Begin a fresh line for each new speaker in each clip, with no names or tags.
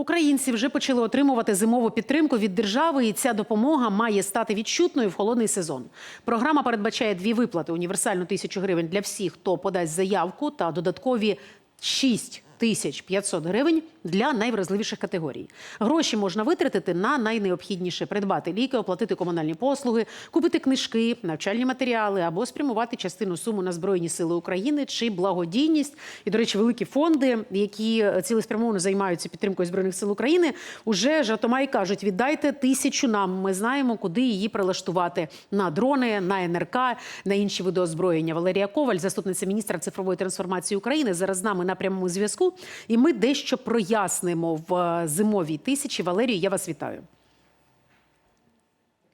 Українці вже почали отримувати зимову підтримку від держави, і ця допомога має стати відчутною в холодний сезон. Програма передбачає дві виплати: універсальну тисячу гривень для всіх, хто подасть заявку, та додаткові 6 тисяч 500 гривень для найвразливіших категорій. Гроші можна витратити на найнеобхідніше: придбати ліки, оплатити комунальні послуги, купити книжки, навчальні матеріали або спрямувати частину суму на збройні сили України чи благодійність. І, до речі, великі фонди, які цілеспрямовано займаються підтримкою збройних сил України, уже жартома й кажуть: віддайте тисячу нам. Ми знаємо, куди її прилаштувати на дрони, на НРК, на інші види озброєння. Валерія Коваль, заступниця міністра цифрової трансформації України, зараз з нами на прямому зв'язку. І ми дещо прояснимо в е, зимовій тисячі. Валерію, я вас вітаю.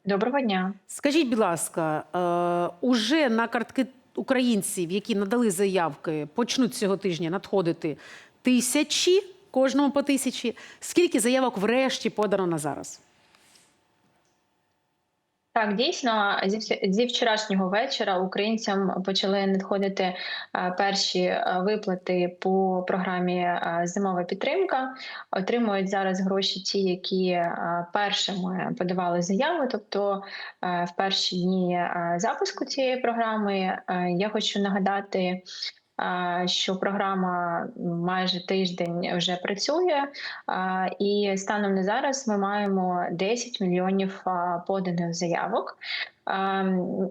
Доброго дня.
Скажіть, будь ласка, е, уже на картки українців, які надали заявки, почнуть цього тижня надходити тисячі, кожному по тисячі. Скільки заявок врешті подано на зараз?
Так, дійсно, зі, вчорашнього вечора українцям почали надходити е, перші е, виплати по програмі е, Зимова підтримка. Отримують зараз гроші ті, які першими подавали заяви. Тобто в перші дні запуску цієї програми я хочу нагадати. Що програма майже тиждень вже працює, І станом на зараз ми маємо 10 мільйонів поданих заявок.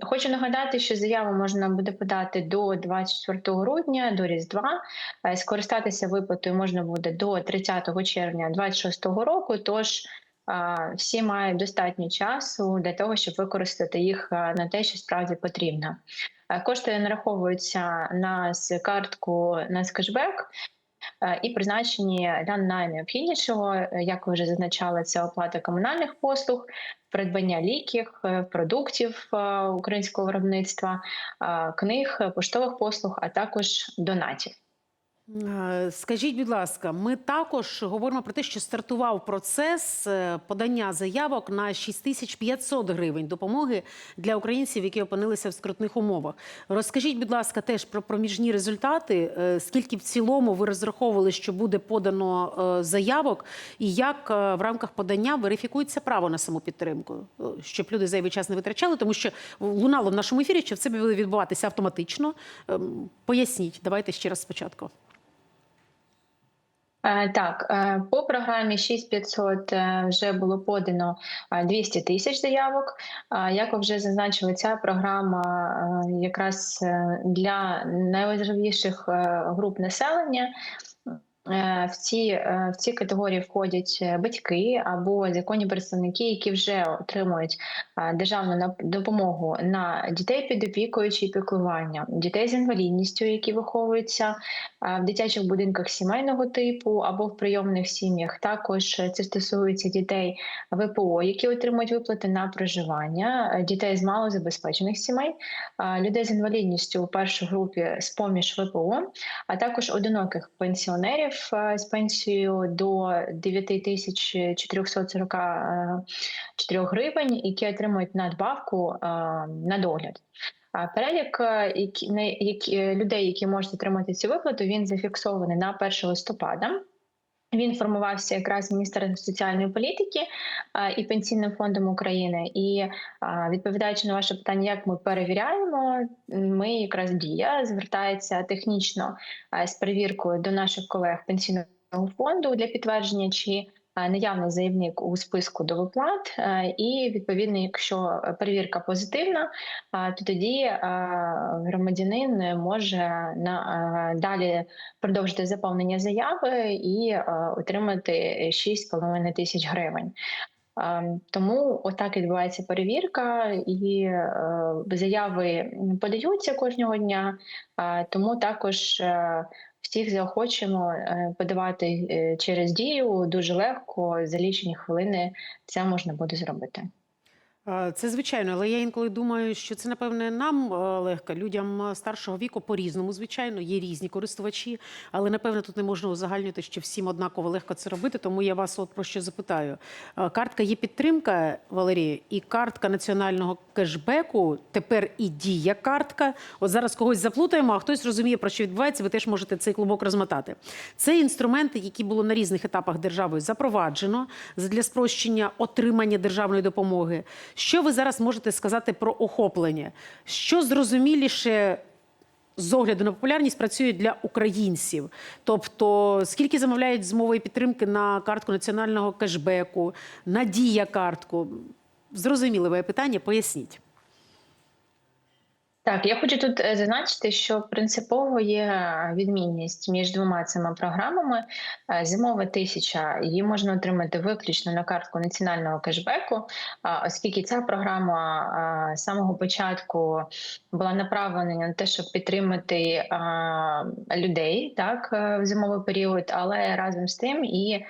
Хочу нагадати, що заяву можна буде подати до 24 грудня, до Різдва. Е, Скористатися виплатою можна буде до 30 червня 2026 року. Тож всі мають достатньо часу для того, щоб використати їх на те, що справді потрібно. Е, Кошти нараховуються на с- картку на кешбек. Е, і призначені для найнеобхіднішого, е, як ви вже зазначали, це оплата комунальних послуг, придбання ліків, продуктів українського виробництва, книг, поштових послуг, а також донатів.
Скажіть, будь ласка, ми також говоримо про те, що стартував процес е, подання заявок на 6500 гривень допомоги для українців, які опинилися в скрутних умовах. Розкажіть, будь ласка, теж про проміжні результати. Е, Скільки в цілому ви розраховували, що буде подано е, заявок, і як в рамках подання верифікується право на саму підтримку, щоб люди зайвий час не витрачали, тому що лунало в нашому ефірі, що це буде відбуватися автоматично. Ем, Поясніть, давайте ще раз спочатку.
Е, Так, е, по програмі 6500 е, вже було подано е, 200 тисяч заявок. Як ви вже зазначили, ця програма якраз для найважливіших груп населення. Е, В ці, е, в ці категорії входять е, батьки або законні представники, які вже отримують державну допомогу на дітей під опікою чи піклування, дітей з інвалідністю, які виховуються в дитячих будинках сімейного типу або в прийомних сім'ях. Також е, це стосується дітей ВПО, які отримують виплати на проживання, е, дітей з малозабезпечених сімей, людей з інвалідністю у першій групі з поміж ВПО, а також одиноких пенсіонерів з пенсією до 9444 гривень, які отримують надбавку е, на догляд. Перелік е, е, людей, які можуть отримати цю виплату, він зафіксований на 1 листопада. Він формувався якраз Міністерством соціальної політики і Пенсійним фондом України. І відповідаючи на ваше питання, як ми перевіряємо, ми якраз дія звертається технічно з перевіркою до наших колег пенсійного фонду для підтвердження, чи а, наявний заявник у списку до виплат, Е, і відповідно, якщо перевірка позитивна, то тоді громадянин може на далі продовжити заповнення заяви і е, отримати 6,5 тисяч гривень. Е, Тому отак відбувається перевірка, і е, заяви подаються кожного дня. Е, Тому також е, всіх заохочуємо е, подавати е, через дію дуже легко, за лічені хвилини це можна буде зробити.
Е, Це звичайно, але я інколи думаю, що це напевне нам е, легко. Людям е, старшого віку по-різному, звичайно, є різні користувачі, але напевне тут не можна узагальнювати, що всім однаково легко це робити. Тому я вас от про що запитаю. Картка є підтримка, Валерія, і картка національного кешбеку. Тепер і дія картка. От зараз когось заплутаємо, а хтось розуміє, про що відбувається. Ви теж можете цей клубок розмотати. Це інструменти, які було на різних етапах державою запроваджено для спрощення отримання державної допомоги. Що ви зараз можете сказати про охоплення? Що зрозуміліше з огляду на популярність працює для українців? Тобто, скільки замовляють змови і підтримки на картку національного кешбеку, на дія картку? Зрозуміле моє питання, поясніть.
Так, я хочу тут е, зазначити, що принципово є відмінність між двома цими програмами. Е, Зимова тисяча її можна отримати виключно на картку національного кешбеку, оскільки ця програма з самого початку була направлена на те, щоб підтримати людей так е, в зимовий період, але разом з тим і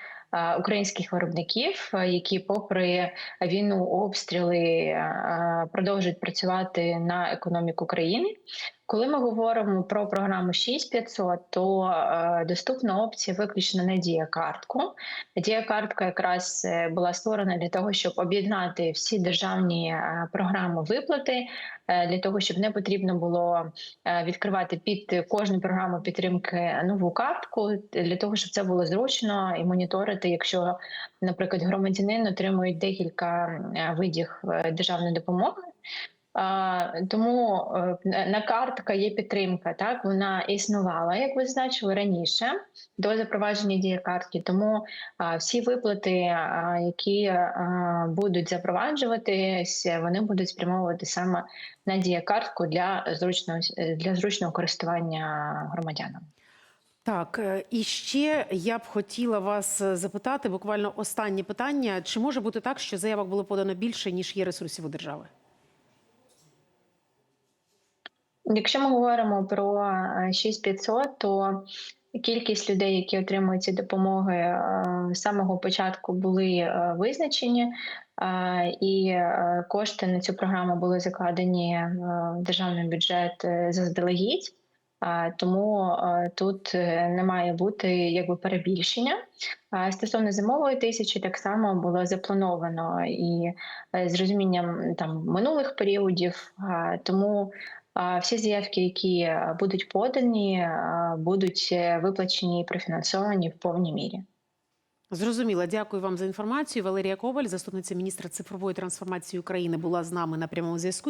українських виробників, е, які, попри війну, обстріли е, продовжують працювати на економіку країни. Коли ми говоримо про програму 6500, то е, доступна опція виключно на дія-картку. Дія-картка якраз е, була створена для того, щоб об'єднати всі державні е, програми виплати, е, для того, щоб не потрібно було е, відкривати під кожну програму підтримки нову картку, для того, щоб це було зручно і моніторити, якщо, наприклад, громадянин отримують декілька видів державної допомоги. Тому е, на- картка є підтримка. Так вона існувала, як ви зазначили раніше до запровадження дії картки. Тому всі виплати, які будуть запроваджуватись, вони будуть спрямовувати саме на дієкартку для зручного для зручного користування громадянам.
Так, е, і ще я б хотіла вас е, запитати буквально останнє питання: чи може бути так, що заявок було подано більше ніж є ресурсів у держави?
Якщо ми говоримо про е, 6500, то кількість людей, які отримують ці допомоги, е, з самого початку були е, визначені, е, і е, кошти на цю програму були закладені е, в державний бюджет е, заздалегідь. Е, Тому е, тут е, не має бути якби перебільшення. Стосовно зимової тисячі, так само було заплановано і е, з розумінням там минулих періодів. Е, Тому Всі заявки, які будуть подані, будуть е, виплачені і профінансовані в повній мірі.
Зрозуміла. Дякую вам за інформацію. Валерія Коваль, заступниця міністра цифрової трансформації України, була з нами на прямому зв'язку.